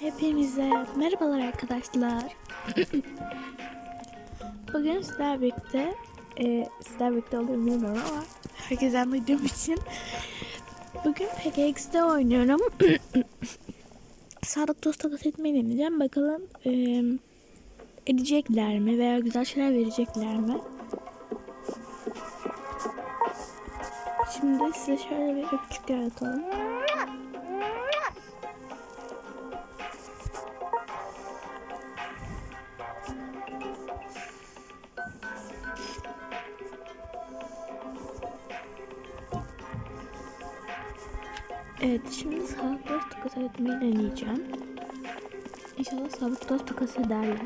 Hepinize merhabalar arkadaşlar. Bugün sizler birlikte, e, sizler birlikte olurum bilmiyorum ama herkesten duyduğum için bugün PKX'de oynuyorum. Sağlık dost takas etmeyi deneyeceğim. Bakalım e, edecekler mi veya güzel şeyler verecekler mi? Şimdi size şöyle bir öpücük yaratalım. Evet şimdi sağlık dost takas etmeyi deneyeceğim. İnşallah sağlık dost takas ederler.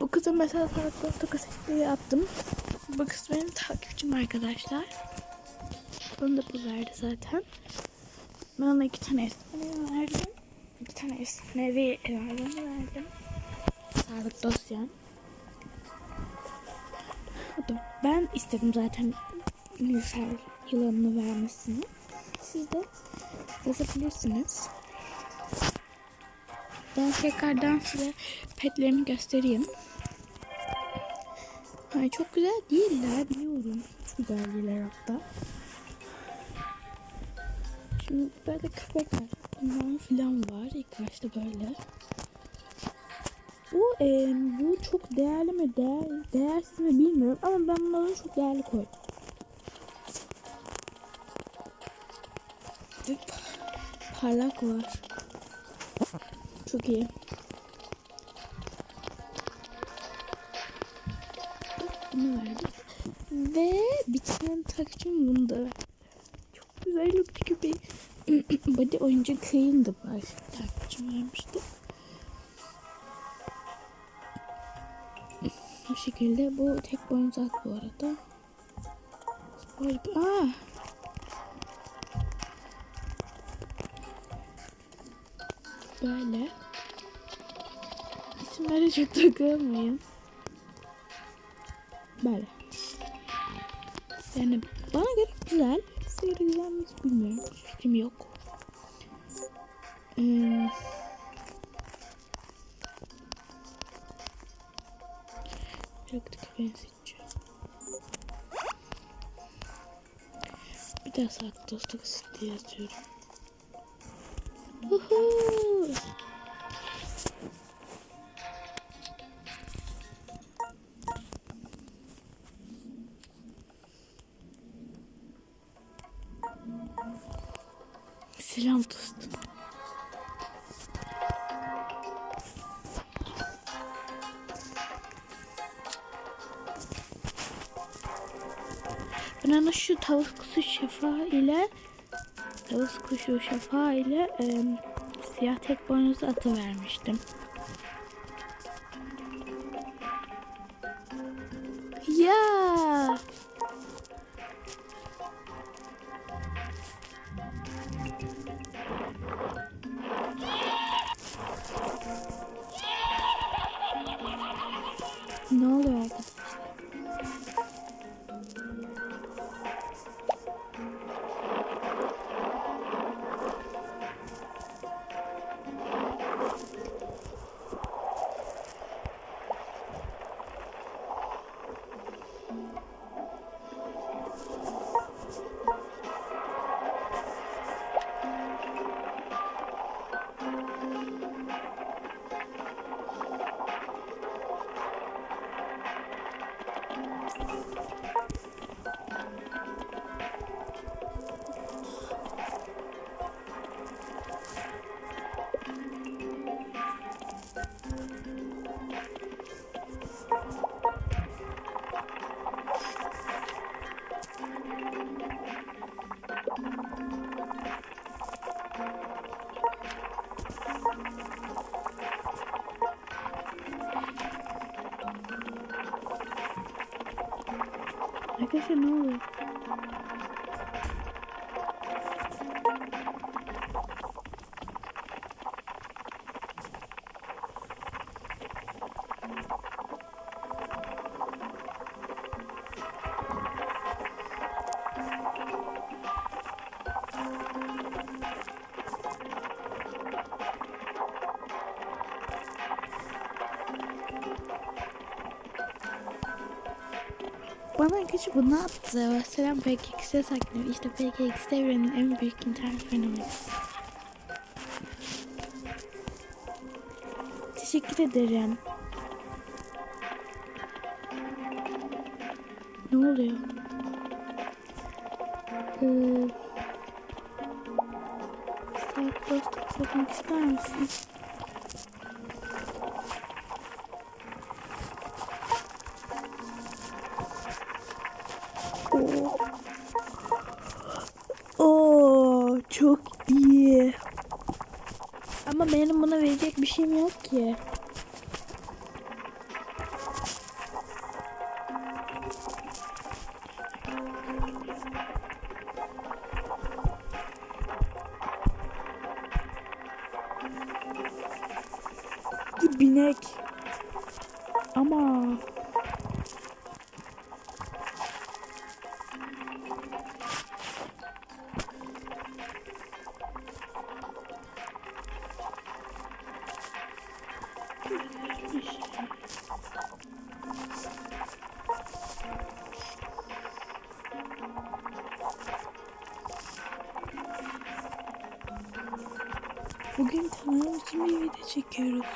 Bu kızın mesela sağlık dost takas etmeyi yaptım. Bu kız benim takipçim arkadaşlar. Bunu da bu verdi zaten. Ben ona iki tane esnevi verdim. İki tane esnevi verdim verdim. Sağlık da ben istedim zaten Nilüfer yılanını vermesini. Siz de yazabilirsiniz. Ben tekrardan size petlerini göstereyim. Ay çok güzel değiller biliyorum. Çok güzel değiller hatta. Şimdi böyle köpekler bunlar filan var. İlk başta böyle. Bu e, bu çok değerli mi değer, değersiz mi bilmiyorum ama ben bunları çok değerli koydum. Parlak var. Çok iyi. Bunu verdim. Ve bir tane takıcım bunu da verdim. Çok güzel bir köpeği. Body oyuncu Kayın da var. Takipçim vermişti. Bu şekilde bu tek boynuz at bu arada. Spor... Aa! Böyle. İsimlere çok takılmayın. Böyle. Yani bana göre güzel. Size göre güzel mi bilmiyorum. Fikrim yok. Ee, Bıraktık ben seçeceğim. Bir daha saat dostluk diye yazıyorum. Uhu. Ona şu tavus kuşu şafa ile tavus kuşu şafa ile e, siyah tek boynuzlu atı vermiştim. Arkadaşlar ne oluyor? Bana küçük bu ne yaptı? Selam PKX'e saklanıyor. İşte PKX evrenin en büyük internet fenomeni. Teşekkür ederim. Ne oluyor? Ee, saat dostluk satmak ister misin? Çok iyi. Ama benim buna verecek bir şeyim yok ki. Binek. Ama Bugün kanalım için bir video çekiyoruz.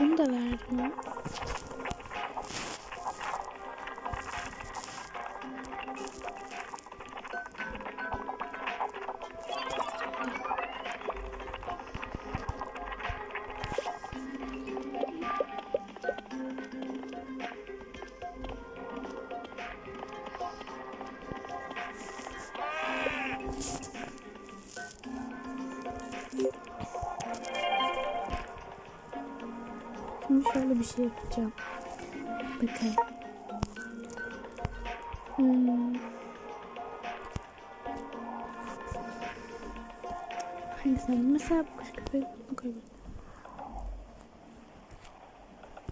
Bunu da verdim Şimdi şöyle bir şey yapacağım. Bakın. Hmm. Hangisini? Mesela bu kuş köpeği.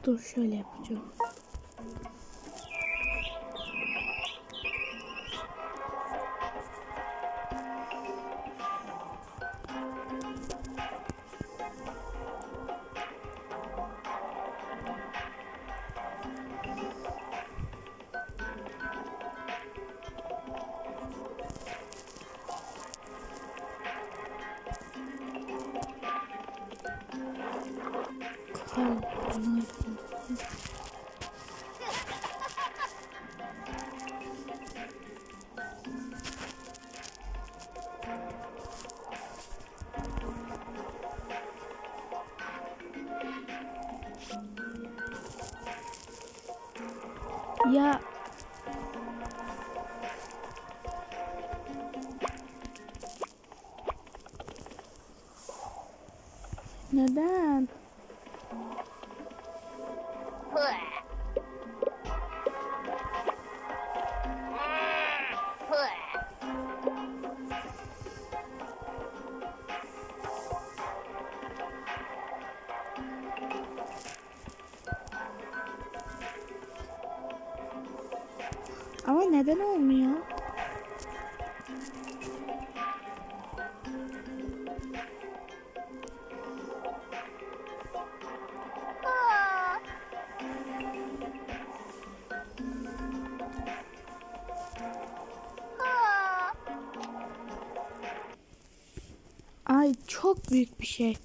Dur şöyle yapacağım. Я Ну да. neden olmuyor? Ay çok büyük bir şey.